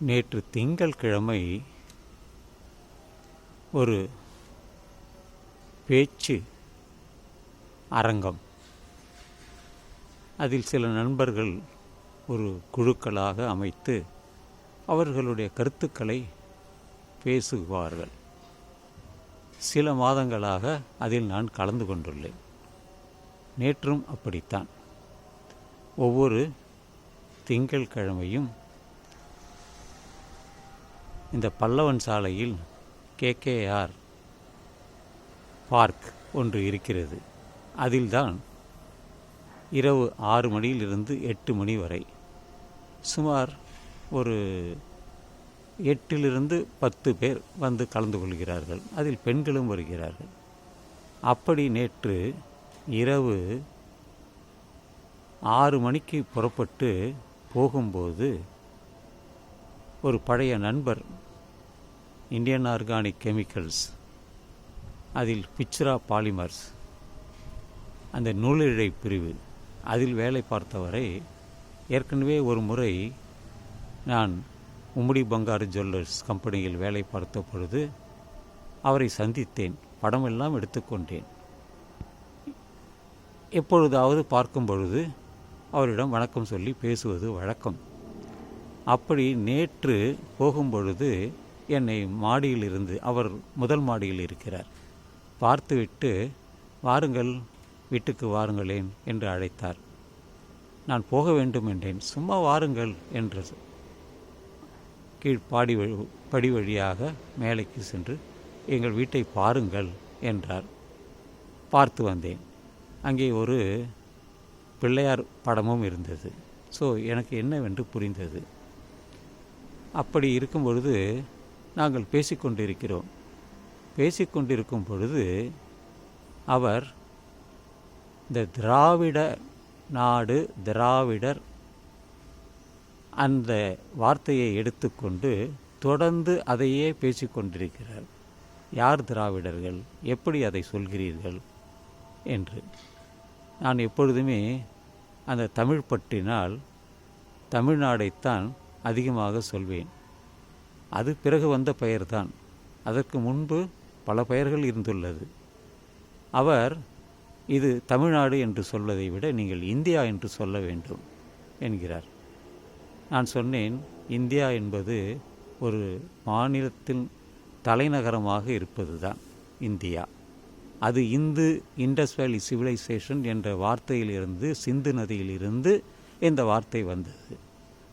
நேற்று திங்கள்கிழமை ஒரு பேச்சு அரங்கம். அதில் சில நண்பர்கள் ஒரு குழுக்களாக அமைத்து அவர்களுடைய கருத்துக்களை பேசுவார்கள். சில மாதங்களாக அதில் நான் கலந்து கொண்டுள்ளேன். நேற்றும் அப்படித்தான். ஒவ்வொரு திங்கள்கிழமையும் இந்த பல்லவன் சாலையில் கேகேஆர் பார்க் ஒன்று இருக்கிறது. அதில்தான் இரவு ஆறு மணியிலிருந்து எட்டு மணி வரை சுமார் ஒரு எட்டிலிருந்து பத்து பேர் வந்து கலந்து கொள்கிறார்கள். அதில் பெண்களும் வருகிறார்கள். அப்படி நேற்று இரவு ஆறு மணிக்கு புறப்பட்டு போகும்போது ஒரு பழைய நண்பர் இந்தியன் ஆர்கானிக் கெமிக்கல்ஸ் அதில் பிச்ரா பாலிமர்ஸ் அந்த நூலிழை பிரிவு அதில் வேலை பார்த்தவரை ஏற்கனவே ஒரு முறை நான் உம்முடி பங்காரு ஜுவல்லர்ஸ் கம்பெனியில் வேலை பார்த்த பொழுது அவரை சந்தித்தேன் படமெல்லாம் எடுத்துக்கொண்டேன் எப்பொழுதாவது பார்க்கும் பொழுது அவரிடம் வணக்கம் சொல்லி பேசுவது வழக்கம். அப்படி நேற்று போகும்பொழுது என்னை மாடியிலிருந்து அவர் முதல் மாடியில் இருக்கிறார். பார்த்துவிட்டு வாருங்கள் வீட்டுக்கு வாருங்களேன் என்று அழைத்தார். நான் போக வேண்டும் என்றேன். சும்மா வாருங்கள் என்று கீழ் பாடி வழி படி வழியாக மேலைக்கு சென்று எங்கள் வீட்டை பாருங்கள் என்றார். பார்த்து வந்தேன். அங்கே ஒரு பிள்ளையார் படமும் இருந்தது. ஸோ எனக்கு என்னவென்று புரிந்தது. அப்படி இருக்கும் பொழுது நாங்கள் பேசிக்கொண்டிருக்கிறோம். பேசிக்கொண்டிருக்கும் பொழுது அவர் இந்த திராவிட நாடு திராவிடர் அந்த வார்த்தையை எடுத்துக்கொண்டு தொடர்ந்து அதையே பேசிக்கொண்டிருக்கிறார். யார் திராவிடர்கள்? எப்படி அதை சொல்கிறீர்கள்? என்று. நான் எப்பொழுதுமே அந்த தமிழ் பற்றினால் தமிழ்நாடைத்தான் அதிகமாக சொல்வேன். அது பிறகு வந்த பெயர்தான். அதற்கு முன்பு பல பெயர்கள் இருந்துள்ளது. அவர் இது தமிழ்நாடு என்று சொல்வதை விட நீங்கள் இந்தியா என்று சொல்ல வேண்டும் என்கிறார். நான் சொன்னேன் இந்தியா என்பது ஒரு மாநிலத்தின் தலைநகரமாக இருப்பது தான் இந்தியா. அது இந்து இண்டஸ் வேலி சிவிலைசேஷன் என்ற வார்த்தையிலிருந்து சிந்து நதியிலிருந்து இந்த வார்த்தை வந்தது.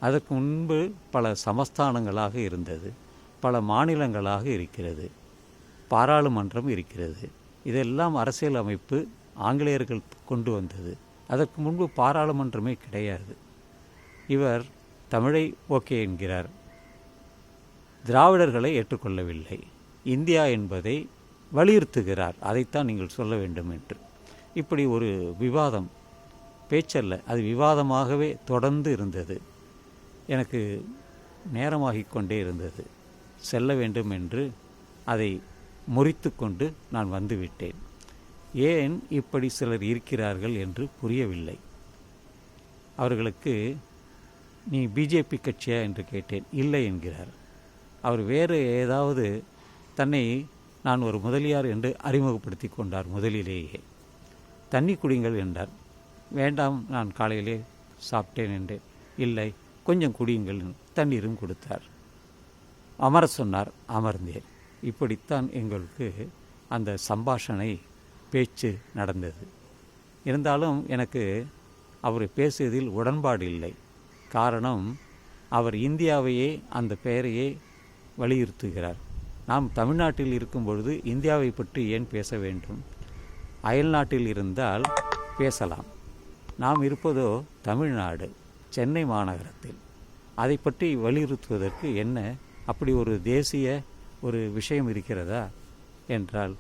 அதற்கு முன்பு பல சமஸ்தானங்களாக இருந்தது பல மாநிலங்களாக இருக்கிறது பாராளுமன்றம் இருக்கிறது. இதெல்லாம் அரசியல் அமைப்பு ஆங்கிலேயர்கள் கொண்டு வந்தது. அதற்கு முன்பு பாராளுமன்றமே கிடையாது. இவர் தமிழை ஓகே என்கிறார். திராவிடர்களை ஏற்றுக்கொள்ளவில்லை. இந்தியா என்பதை வலியுறுத்துகிறார். அதைத்தான் நீங்கள் சொல்ல வேண்டும் என்று. இப்படி ஒரு விவாதம் பேச்சல்ல அது விவாதமாகவே தொடர்ந்து இருந்தது. எனக்கு நேரமாகிக் கொண்டே இருந்தது. செல்ல வேண்டும் என்று அதை முறித்து கொண்டு நான் வந்துவிட்டேன். ஏன் இப்படி சிலர் இருக்கிறார்கள் என்று புரியவில்லை. அவர்களுக்கு நீ பிஜேபி கட்சியா? என்று கேட்டேன். இல்லை என்கிறார். அவர் வேறு ஏதாவது தன்னை நான் ஒரு முதலியார் என்று அறிமுகப்படுத்தி கொண்டார் முதலிலேயே. தண்ணி குடிங்கள் என்றார். வேண்டாம் நான் காலையிலே சாப்பிட்டேன் என்றேன். இல்லை கொஞ்சம் குடியுங்கள் தண்ணீரும் கொடுத்தார். அமர சொன்னார் அமர்ந்தேன். இப்படித்தான் எங்களுக்கு அந்த சம்பாஷணை பேச்சு நடந்தது. இருந்தாலும் எனக்கு அவர் பேசியதில் உடன்பாடு இல்லை. காரணம் அவர் இந்தியாவையே அந்த பெயரையே வலியுறுத்துகிறார். நாம் தமிழ்நாட்டில் இருக்கும் பொழுது இந்தியாவை பற்றி ஏன் பேச வேண்டும்? அயல்நாட்டில் இருந்தால் பேசலாம். நாம் இருப்பதோ தமிழ்நாடு. சென்னை மாநகரத்தில். அதை பற்றி வலியுறுத்துவதற்கு என்ன அப்படி ஒரு தேசிய ஒரு விஷயம் இருக்கிறதா என்றால்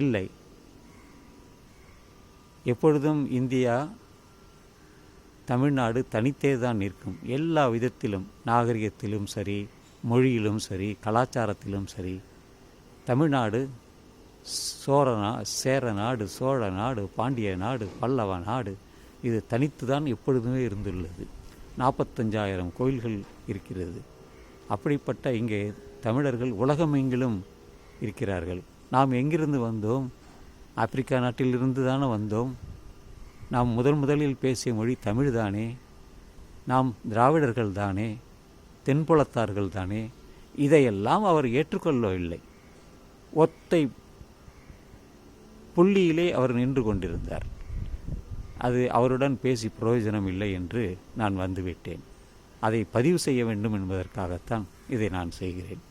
இல்லை. எப்பொழுதும் இந்தியா தமிழ்நாடு தனித்தே தான் நிற்கும். எல்லா விதத்திலும் நாகரிகத்திலும் சரி மொழியிலும் சரி கலாச்சாரத்திலும் சரி தமிழ்நாடு சோழ நா சேர நாடு சோழ நாடு பாண்டிய நாடு பல்லவ நாடு இது தனித்து தான் எப்பொழுதுமே இருந்துள்ளது. நாற்பத்தஞ்சாயிரம் கோயில்கள் இருக்கிறது. அப்படிப்பட்ட இங்கே தமிழர்கள் உலகமெங்கிலும் இருக்கிறார்கள். நாம் எங்கிருந்து வந்தோம்? ஆப்பிரிக்கா நாட்டிலிருந்து தானே வந்தோம். நாம் முதல் முதலில் பேசிய மொழி தமிழ் தானே. நாம் திராவிடர்கள் தானே. தென்புலத்தார்கள் தானே. இதையெல்லாம் அவர் ஏற்றுக்கொள்ளவில்லை ஒத்தை புள்ளியிலே அவர் நின்று கொண்டிருந்தார். அது அவருடன் பேசி பிரயோஜனம் இல்லை என்று நான் வந்துவிட்டேன். அதை பதிவு செய்ய வேண்டும் என்பதற்காகத்தான் இதை நான் செய்கிறேன்.